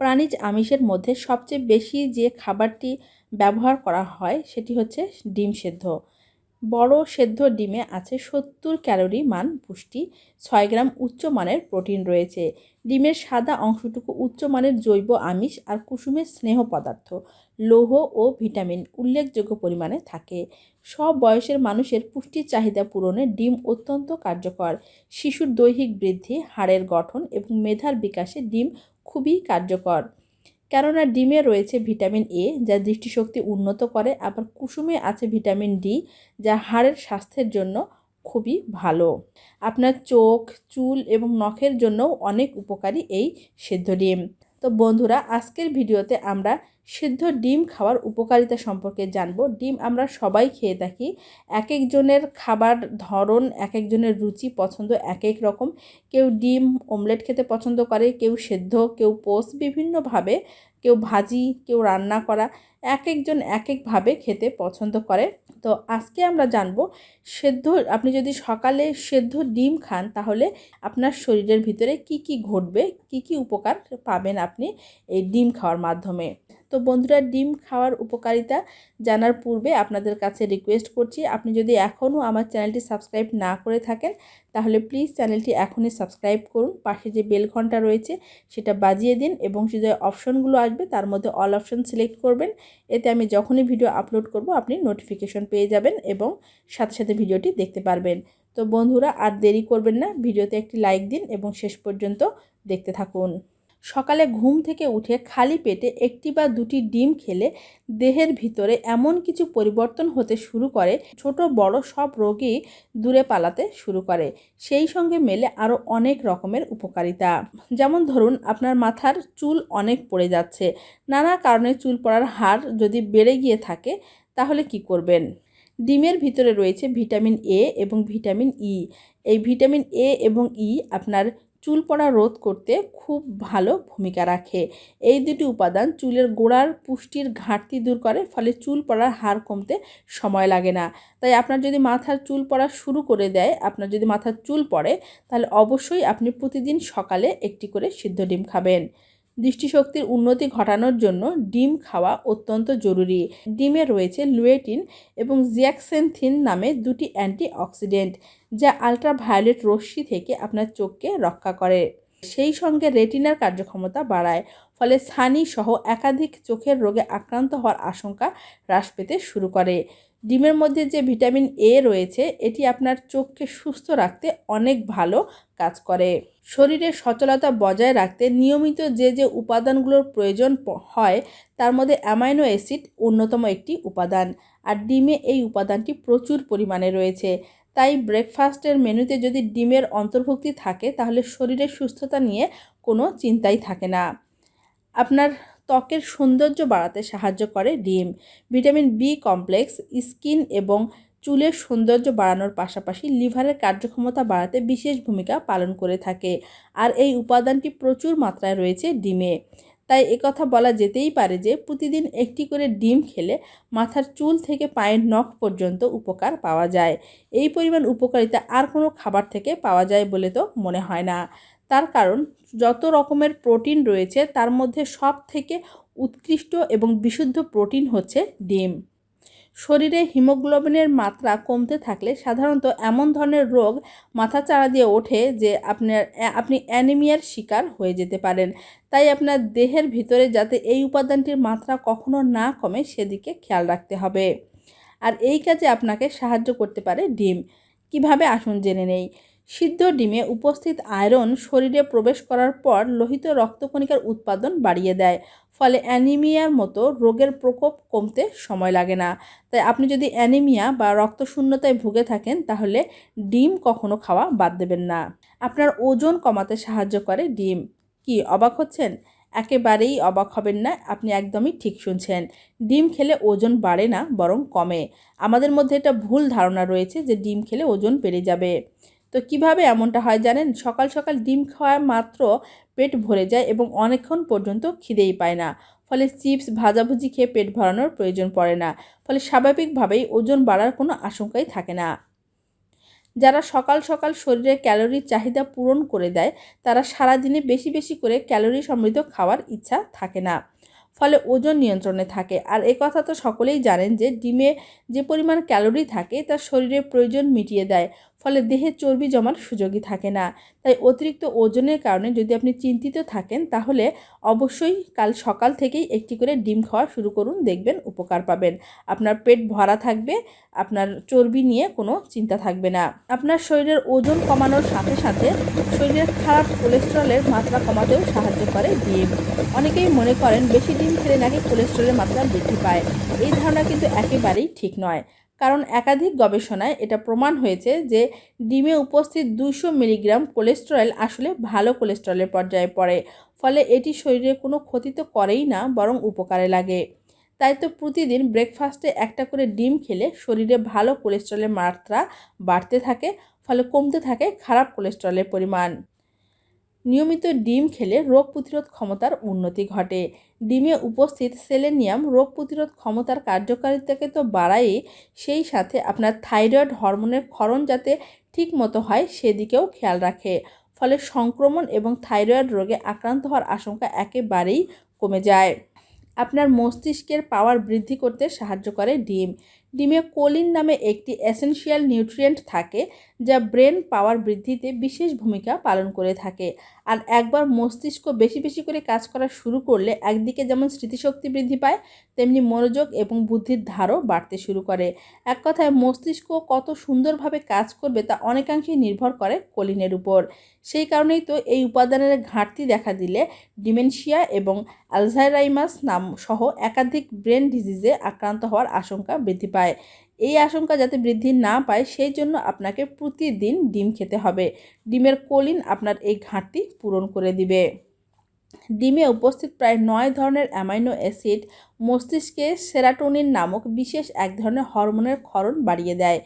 প্রাণীজ আমিষের মধ্যে সবচেয়ে বেশি যে খাবারটি ব্যবহার করা হয় সেটি হচ্ছে ডিম সেদ্ধ। বড় সেদ্ধ ডিমে আছে সত্তর ক্যালোরি মান পুষ্টি, ছয় গ্রাম উচ্চ মানের প্রোটিন রয়েছে। ডিমের সাদা অংশটুকু উচ্চমানের জৈব আমিষ আর কুসুমের স্নেহ পদার্থ, লৌহ ও ভিটামিন উল্লেখযোগ্য পরিমাণে থাকে। সব বয়সের মানুষের পুষ্টির চাহিদা পূরণে ডিম অত্যন্ত কার্যকর। শিশুর দৈহিক বৃদ্ধি, হাড়ের গঠন এবং মেধার বিকাশে ডিম খুবই কার্যকর। কেননা ডিমে রয়েছে ভিটামিন এ, যা দৃষ্টিশক্তি উন্নত করে, আবার কুসুমে আছে ভিটামিন ডি, যা হাড়ের স্বাস্থ্যের জন্য খুবই ভালো। আপনার চোখ, চুল এবং নখের জন্যও অনেক উপকারী এই সেদ্ধ ডিম। তো বন্ধুরা, আজকের ভিডিওতে আমরা সেদ্ধ ডিম খাওয়ার উপকারিতা সম্পর্কে জানব। ডিম আমরা সবাই খেয়ে থাকি। এক একজনের খাবার ধরন এক একজনের রুচি, পছন্দ এক এক রকম। কেউ ডিম অমলেট খেতে পছন্দ করে, কেউ সেদ্ধ, কেউ পোস্ট বিভিন্নভাবে কেউ ভাজি, কেউ রান্না করা এক একজন এক একভাবে খেতে পছন্দ করে। তো আজকে আমরা জানব, সেদ্ধ, আপনি যদি সকালে সেদ্ধ ডিম খান, তাহলে আপনার শরীরের ভিতরে কি কি ঘটবে, কি কি উপকার পাবেন আপনি এই ডিম খাওয়ার মাধ্যমে? তো বন্ধুরা ডিম খাওয়ার উপকারিতা জানার পূর্বে আপনাদের কাছে রিকোয়েস্ট করছি। আপনি যদি এখনও আমার চ্যানেলটি সাবস্ক্রাইব না করে থাকেন, তাহলে প্লিজ চ্যানেলটি এখনই সাবস্ক্রাইব করুন। পাশে যে বেল ঘণ্টা রয়েছে, সেটা বাজিয়ে দিন এবং যে অপশনগুলো আসবে, তার মধ্যে অল অপশন সিলেক্ট করবেন। এতে আমি যখনই ভিডিও আপলোড করব, আপনি নোটিফিকেশন পেয়ে যাবেন এবং সাথে সাথে ভিডিওটি দেখতে পারবেন। তো বন্ধুরা, আর দেরি করবেন না, ভিডিওতে একটি লাইক দিন এবং শেষ পর্যন্ত দেখতে থাকুন। সকালে ঘুম থেকে উঠে খালি পেটে একটি বা দুটি ডিম খেলে দেহের ভিতরে এমন কিছু পরিবর্তন হতে শুরু করে, ছোট বড় সব রোগই দূরে পালাতে শুরু করে। সেই সঙ্গে মেলে আরও অনেক রকমের উপকারিতা। যেমন ধরুন, আপনার মাথার চুল অনেক পড়ে যাচ্ছে। নানা কারণে চুল পড়ার হার যদি বেড়ে গিয়ে থাকে, তাহলে কি করবেন? ডিমের ভিতরে রয়েছে ভিটামিন এ এবং ভিটামিন ই। এই ভিটামিন এ এবং ই আপনার চুল পড়া রোধ করতে খুব ভালো ভূমিকা রাখে। এই দুটি উপাদান চুলের গোড়ার পুষ্টির ঘাটতি দূর করে, ফলে চুল পড়ার হার কমতে সময় লাগে না। তাই আপনার যদি মাথার চুল পড়া শুরু করে দেয়, আপনার যদি মাথার চুল পড়ে, তাহলে অবশ্যই আপনি প্রতিদিন সকালে একটি করে সিদ্ধ ডিম খাবেন। দৃষ্টিশক্তির উন্নতি ঘটানোর জন্য ডিম খাওয়া অত্যন্ত জরুরি। ডিমে রয়েছে লুয়েটিন এবং জিয়াক্সেনথিন নামে দুটি অ্যান্টিঅক্সিডেন্ট, যা আলট্রাভায়োলেট রশ্মি থেকে আপনার চোখকে রক্ষা করে। সেই সঙ্গে রেটিনার কার্যক্ষমতা বাড়ায়, ফলে ছানি সহ একাধিক চোখের রোগে আক্রান্ত হওয়ার আশঙ্কা হ্রাস পেতে শুরু করে। ডিমের মধ্যে যে ভিটামিন এ রয়েছে, এটি আপনার চোখকে সুস্থ রাখতে অনেক ভালো কাজ করে। শরীরের সচলতা বজায় রাখতে নিয়মিত যে যে উপাদানগুলোর প্রয়োজন হয়, তার মধ্যে অ্যামাইনো অ্যাসিড অন্যতম একটি উপাদান। আর ডিমে এই উপাদানটি প্রচুর পরিমাণে রয়েছে। তাই ব্রেকফাস্টের মেনুতে যদি ডিমের অন্তর্ভুক্তি থাকে, তাহলে শরীরের সুস্থতা নিয়ে কোনো চিন্তাই থাকে না। আপনার ত্বকের সৌন্দর্য বাড়াতে সাহায্য করে ডিম। ভিটামিন বি কমপ্লেক্স, স্কিন এবং চুলের সৌন্দর্য বাড়ানোর পাশাপাশি লিভারের কার্যক্ষমতা বাড়াতে বিশেষ ভূমিকা পালন করে থাকে। আর এই উপাদানটি প্রচুর মাত্রায় রয়েছে ডিমে। তাই একথা বলা যেতেই পারে যে প্রতিদিন একটি করে ডিম খেলে মাথার চুল থেকে পায়ের নখ পর্যন্ত উপকার পাওয়া যায়। এই পরিমাণ উপকারিতা আর কোনো খাবার থেকে পাওয়া যায় বলে তো মনে হয় না। তার কারণ, যত রকমের প্রোটিন রয়েছে তার মধ্যে সব থেকে উৎকৃষ্ট এবং বিশুদ্ধ প্রোটিন হচ্ছে ডিম। শরীরে হিমোগ্লোবিনের মাত্রা কমতে থাকলে সাধারণত এমন ধরনের রোগ মাথা চাড়া দিয়ে ওঠে যে আপনার আপনি অ্যানিমিয়ার শিকার হয়ে যেতে পারেন। তাই আপনার দেহের ভিতরে যাতে এই উপাদানটির মাত্রা কখনো না কমে সেদিকে খেয়াল রাখতে হবে। আর এই কাজে আপনাকে সাহায্য করতে পারে ডিম। কীভাবে? আসুন জেনে নেই। সিদ্ধ ডিমে উপস্থিত আয়রন শরীরে প্রবেশ করার পর লোহিত রক্তকণিকার উৎপাদন বাড়িয়ে দেয়, ফলে অ্যানিমিয়ার মতো রোগের প্রকোপ কমতে সময় লাগে না। তাই আপনি যদি অ্যানিমিয়া বা রক্তশূন্যতায় ভুগে থাকেন, তাহলে ডিম কখনো খাওয়া বাদ দেবেন না। আপনার ওজন কমাতে সাহায্য করে ডিম। কি, অবাক হচ্ছেন? একেবারেই অবাক হবেন না, আপনি একদমই ঠিক শুনছেন। ডিম খেলে ওজন বাড়ে না, বরং কমে। আমাদের মধ্যে এটা ভুল ধারণা রয়েছে যে ডিম খেলে ওজন বেড়ে যাবে। তো কীভাবে এমনটা হয় জানেন? সকাল সকাল ডিম খাওয়া মাত্র পেট ভরে যায় এবং অনেকক্ষণ পর্যন্ত খিদেই পায় না। ফলে চিপস, ভাজাভুজি খেয়ে পেট ভরানোর প্রয়োজন পড়ে না। ফলে স্বাভাবিকভাবেই ওজন বাড়ার কোনো আশঙ্কাই থাকে না। যারা সকাল সকাল শরীরে ক্যালোরির চাহিদা পূরণ করে দেয়, তারা সারাদিনে বেশি বেশি করে ক্যালোরি সমৃদ্ধ খাওয়ার ইচ্ছা থাকে না। ফলে ওজন নিয়ন্ত্রণে থাকে। আর এ কথা তো সকলেই জানেন যে ডিমে যে পরিমাণ ক্যালোরি থাকে, তা শরীরের প্রয়োজন মিটিয়ে দেয়। ফলে দেহে চর্বি জমার সুযোগই থাকে না। তাই অতিরিক্ত ওজনের কারণে যদি আপনি চিন্তিত থাকেন, তাহলে অবশ্যই কাল সকাল থেকেই একটি করে ডিম খাওয়া শুরু করুন, দেখবেন উপকার পাবেন। আপনার পেট ভরা থাকবে, আপনার চর্বি নিয়ে কোনো চিন্তা থাকবে না। আপনার শরীরের ওজন কমানোর সাথে সাথে শরীরের খারাপ কোলেস্ট্রলের মাত্রা কমাতেও সাহায্য করে ডিম। অনেকেই মনে করেন, বেশি ডিম খেলে নাকি কোলেস্ট্রলের মাত্রা বৃদ্ধি পায়। এই ধারণা কিন্তু একেবারেই ঠিক নয়। কারণ একাধিক গবেষণায় এটা প্রমাণ হয়েছে যে ডিমে উপস্থিত দুশো মিলিগ্রাম কোলেস্টেরল আসলে ভালো কোলেস্টেরলের পর্যায়ে পড়ে, ফলে এটি শরীরে কোনো ক্ষতি তো করেই না, বরং উপকারে লাগে। তাই তো প্রতিদিন ব্রেকফাস্টে একটা করে ডিম খেলে শরীরে ভালো কোলেস্ট্রলের মাত্রা বাড়তে থাকে, ফলে কমতে থাকে খারাপ কোলেস্ট্রলের পরিমাণ। নিয়মিত ডিম খেলে রোগ প্রতিরোধ ক্ষমতার উন্নতি ঘটে। ডিমে উপস্থিত সেলেনিয়াম রোগ প্রতিরোধ ক্ষমতার কার্যকারিতাকে তো বাড়ায়ই, সেই সাথে আপনার থাইরয়েড হরমোনের ক্ষরণ যাতে ঠিক মতো হয় সেদিকেও খেয়াল রাখে। ফলে সংক্রমণ এবং থাইরয়েড রোগে আক্রান্ত হওয়ার আশঙ্কা একেবারেই কমে যায়। আপনার মস্তিষ্কের পাওয়ার বৃদ্ধি করতে সাহায্য করে ডিম। ডিমে কোলিন নামে একটি এসেনশিয়াল নিউট্রিয়েন্ট থাকে, যা ব্রেন পাওয়ার বৃদ্ধিতে বিশেষ ভূমিকা পালন করে থাকে। আর একবার মস্তিষ্ক বেশি বেশি করে কাজ করা শুরু করলে একদিকে যেমন স্মৃতিশক্তি বৃদ্ধি পায়, তেমনি মনোযোগ এবং বুদ্ধির ধারও বাড়তে শুরু করে। এক কথায় মস্তিষ্ক কত সুন্দরভাবে কাজ করবে তা অনেকাংশেই নির্ভর করে কলিনের উপর। সেই কারণেই তো এই উপাদানের ঘাটতি দেখা দিলে ডিমেনশিয়া এবং অ্যালজাইরাইমাস নাম সহ একাধিক ব্রেন ডিজিজে আক্রান্ত হওয়ার আশঙ্কা বৃদ্ধি পায়। এই আশঙ্কা যাতে বৃদ্ধি না পায়, সেই জন্য আপনাকে প্রতিদিন ডিম খেতে হবে। ডিমের কোলিন আপনার এই ঘাটতি পূরণ করে দিবে। ডিমে উপস্থিত প্রায় নয় ধরনের অ্যামাইনো অ্যাসিড মস্তিষ্কে সেরাটোনিন নামক বিশেষ এক ধরনের হরমোনের ক্ষরণ বাড়িয়ে দেয়।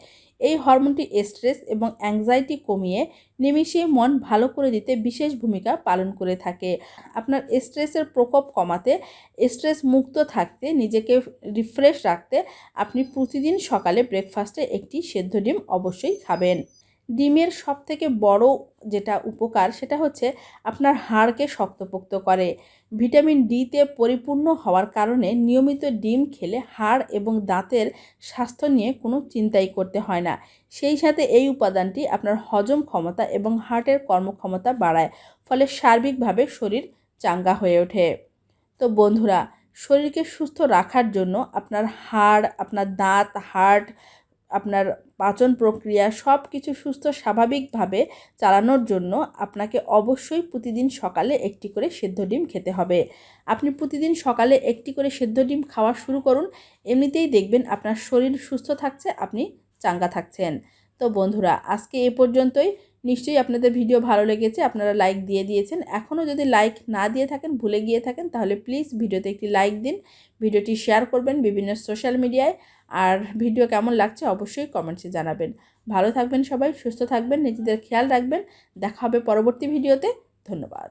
এই হরমোনটি স্ট্রেস এবং অ্যাংজাইটি কমিয়ে নিমিশে মন ভালো করে দিতে বিশেষ ভূমিকা পালন করে থাকে। আপনার স্ট্রেসের প্রকোপ কমাতে, স্ট্রেস মুক্ত থাকতে, নিজেকে রিফ্রেশ রাখতে আপনি প্রতিদিন সকালে ব্রেকফাস্টে একটি সেদ্ধ ডিম অবশ্যই খাবেন। ডিমের সব থেকে বড় যেটা উপকার সেটা হচ্ছে আপনার হাড়কে শক্তপোক্ত করে। ভিটামিন ডিতে পরিপূর্ণ হওয়ার কারণে নিয়মিত ডিম খেলে হাড় এবং দাঁতের স্বাস্থ্য নিয়ে কোনো চিন্তাই করতে হয় না। সেই সাথে এই উপাদানটি আপনার হজম ক্ষমতা এবং হার্টের কর্মক্ষমতা বাড়ায়, ফলে সার্বিকভাবে শরীর চাঙ্গা হয়ে ওঠে। তো বন্ধুরা, শরীরকে সুস্থ রাখার জন্য আপনার হাড়, আপনার দাঁত, হার্ট, আপনার পাচন প্রক্রিয়া সব কিছু সুস্থ স্বাভাবিকভাবে চালানোর জন্য আপনাকে অবশ্যই প্রতিদিন সকালে একটি করে সেদ্ধ ডিম খেতে হবে। আপনি প্রতিদিন সকালে একটি করে সেদ্ধ ডিম খাওয়া শুরু করুন, এমনিতেই দেখবেন আপনার শরীর সুস্থ থাকছে, আপনি চাঙ্গা থাকছেন। তো বন্ধুরা, আজকে এ পর্যন্তই। নিশ্চয়ই আপনাদের ভিডিও ভালো লেগেছে, আপনারা লাইক দিয়ে দিয়েছেন। এখনও যদি লাইক না দিয়ে থাকেন, ভুলে গিয়ে থাকেন, তাহলে প্লিজ ভিডিওতে একটি লাইক দিন ভিডিওটি শেয়ার করবেন বিভিন্ন সোশ্যাল মিডিয়ায় আর ভিডিও কেমন লাগছে অবশ্যই কমেন্টসে জানাবেন। ভালো থাকবেন সবাই, সুস্থ থাকবেন, নিজেদের খেয়াল রাখবেন। দেখা হবে পরবর্তী ভিডিওতে ধন্যবাদ।